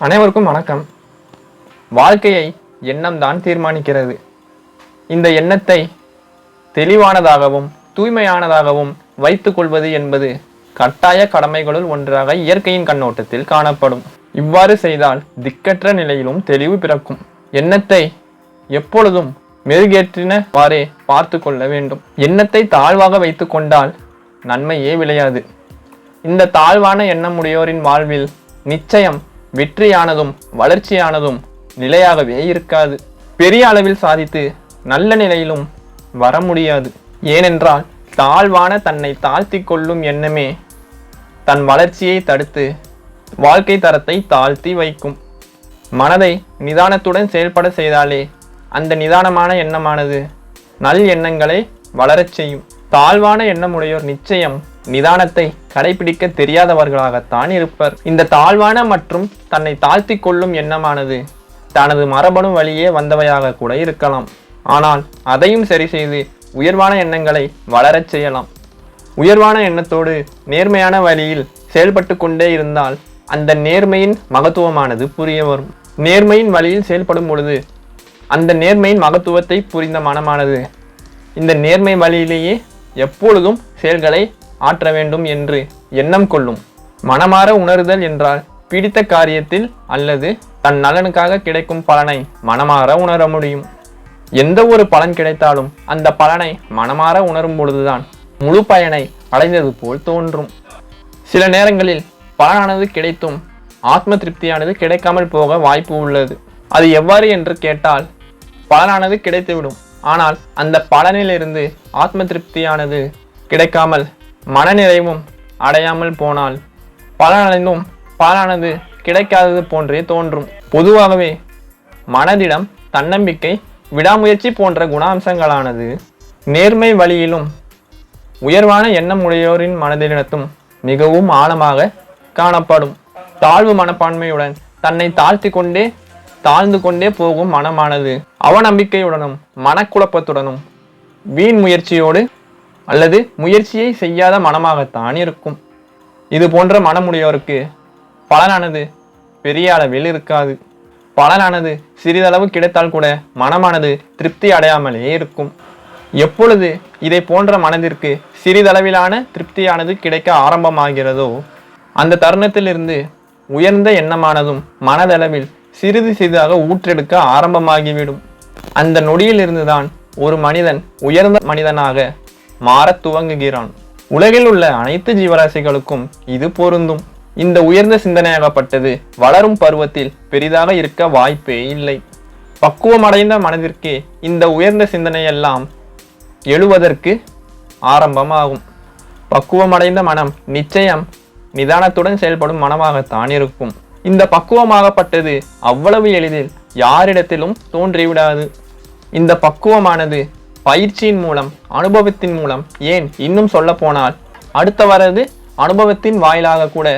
அனைவருக்கும் வணக்கம். வாழ்க்கையை எண்ணம் தான் தீர்மானிக்கிறது. இந்த எண்ணத்தை தெளிவானதாகவும் தூய்மையானதாகவும் வைத்துக் கொள்வது என்பது கட்டாய கடமைகளுள் ஒன்றாக இயற்கையின் கண்ணோட்டத்தில் காணப்படும். இவ்வாறு செய்தால் திக்கற்ற நிலையிலும் தெளிவு பிறக்கும். எண்ணத்தை எப்பொழுதும் மெருகேற்றினவாறே பார்த்து கொள்ள வேண்டும். எண்ணத்தை தாழ்வாக வைத்து கொண்டால் நன்மையே விளையாது. இந்த தாழ்வான எண்ணமுடையோரின் வாழ்வில் நிச்சயம் வெற்றியானதும் வளர்ச்சியானதும் நிலையாகவே இருக்காது. பெரிய அளவில் சாதித்து நல்ல நிலையிலும் வர முடியாது. ஏனென்றால் தாழ்வான தன்னை தாழ்த்தி கொள்ளும் எண்ணமே தன் வளர்ச்சியை தடுத்து வாழ்க்கை தரத்தை தாழ்த்தி வைக்கும். மனதை நிதானத்துடன் செயல்பட செய்தாலே அந்த நிதானமான எண்ணமானது நல் எண்ணங்களை வளரச் செய்யும். தாழ்வான எண்ணமுடையோர் நிச்சயம் நிதானத்தை கடைபிடிக்க தெரியாதவர்களாகத்தான் இருப்பர். இந்த தாழ்வான மற்றும் தன்னை தாழ்த்தி கொள்ளும் எண்ணமானது தனது மரபணு வழியே வந்தவையாக கூட இருக்கலாம். ஆனால் அதையும் சரி செய்து உயர்வான எண்ணங்களை வளரச் செய்யலாம். உயர்வான எண்ணத்தோடு நேர்மையான வழியில் செயல்பட்டு கொண்டே இருந்தால் அந்த நேர்மையின் மகத்துவமானது புரிய வரும். நேர்மையின் வழியில் செயல்படும் பொழுது அந்த நேர்மையின் மகத்துவத்தை புரிந்த மனமானது இந்த நேர்மை வழியிலேயே எப்பொழுதும் செயல்களை ஆற்ற வேண்டும் என்று எண்ணம் கொள்ளும். மனமாற உணருதல் என்றால் பிடித்த காரியத்தில் அல்லது தன் நலனுக்காக கிடைக்கும் பலனை மனமாற உணர முடியும். எந்த ஒரு பலன் கிடைத்தாலும் அந்த பலனை மனமாற உணரும் பொழுதுதான் முழு பயனை அடைந்தது போல் தோன்றும். சில நேரங்களில் பலனானது கிடைத்தும் ஆத்ம திருப்தியானது கிடைக்காமல் போக வாய்ப்பு உள்ளது. அது எவ்வாறு என்று கேட்டால் பலனானது கிடைத்துவிடும். ஆனால் அந்த பலனிலிருந்து ஆத்ம திருப்தியானது கிடைக்காமல் மனநிறைவும் அடையாமல் போனால் பலனடைந்தும் பலனானது கிடைக்காதது போன்றே தோன்றும். பொதுவாகவே மனதிடம் தன்னம்பிக்கை விடாமுயற்சி போன்ற குணாம்சங்களானது நேர்மை வழியிலும் உயர்வான எண்ணம் உடையோரின் மனதிலிடத்தும் மிகவும் ஆழமாக காணப்படும். தாழ்வு மனப்பான்மையுடன் தன்னை தாழ்த்தி கொண்டே தாழ்ந்து கொண்டே போகும் மனமானது அவநம்பிக்கையுடனும் மனக்குழப்பத்துடனும் வீண் முயற்சியோடு அல்லது முயற்சியை செய்யாத மனமாகத்தான் இருக்கும். இது போன்ற மனமுடையோருக்கு பலனானது பெரிய அளவில் இருக்காது. பலனானது சிறிதளவு கிடைத்தால் கூட மனமானது திருப்தி அடையாமலே இருக்கும். எப்பொழுது இதை போன்ற மனதிற்கு சிறிதளவிலான திருப்தியானது கிடைக்க ஆரம்பமாகிறதோ அந்த தருணத்திலிருந்து உயர்ந்த எண்ணமானதும் மனதளவில் சிறிது சிறிதாக ஊற்றெடுக்க ஆரம்பமாகிவிடும். அந்த நொடியிலிருந்துதான் ஒரு மனிதன் உயர்ந்த மனிதனாக மாறத் துவங்குகிறான். உலகில் உள்ள அனைத்து ஜீவராசிகளுக்கும் இது பொருந்தும். இந்த உயர்ந்த சிந்தனையாகப்பட்டது வளரும் பருவத்தில் பெரிதாக இருக்க வாய்ப்பே இல்லை. பக்குவமடைந்த மனதிற்கு இந்த உயர்ந்த சிந்தனையெல்லாம் எழுவதற்கு ஆரம்பமாகும். பக்குவமடைந்த மனம் நிச்சயம் நிதானத்துடன் செயல்படும் மனமாகத்தான் இருக்கும். இந்த பக்குவமாகப்பட்டது அவ்வளவு எளிதில் யாரிடத்திலும் தோன்றிவிடாது. இந்த பக்குவமானது பயிற்சியின் மூலம் அனுபவத்தின் மூலம் ஏன் இன்னும் சொல்ல போனால் அடுத்த வரது அனுபவத்தின் வாயிலாக கூட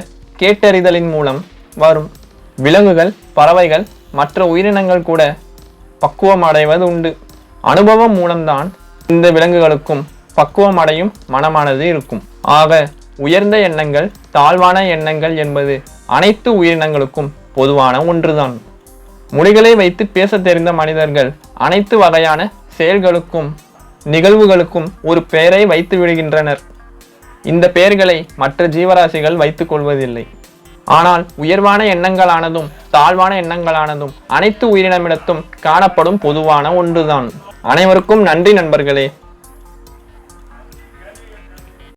கேட்டறிதலின் மூலம் வரும். விலங்குகள் பறவைகள் மற்ற உயிரினங்கள் கூட பக்குவம் அடைவது உண்டு. அனுபவம் மூலம்தான் இந்த விலங்குகளுக்கும் பக்குவம் அடையும் மனமானது இருக்கும். ஆக உயர்ந்த எண்ணங்கள் தாழ்வான எண்ணங்கள் என்பது அனைத்து உயிரினங்களுக்கும் பொதுவான ஒன்றுதான். மொழிகளை வைத்து பேசத் தெரிந்த மனிதர்கள் அனைத்து வகையான செயல்களுக்கும் நிகழ்வுகளுக்கும் ஒரு பெயரை வைத்து விடுகின்றனர். இந்த பெயர்களை மற்ற ஜீவராசிகள் வைத்துக் கொள்வதில்லை. ஆனால் உயர்வான எண்ணங்களானதும் தாழ்வான எண்ணங்களானதும் அனைத்து உயிரினமிடத்தும் காணப்படும் பொதுவான ஒன்றுதான். அனைவருக்கும் நன்றி நண்பர்களே.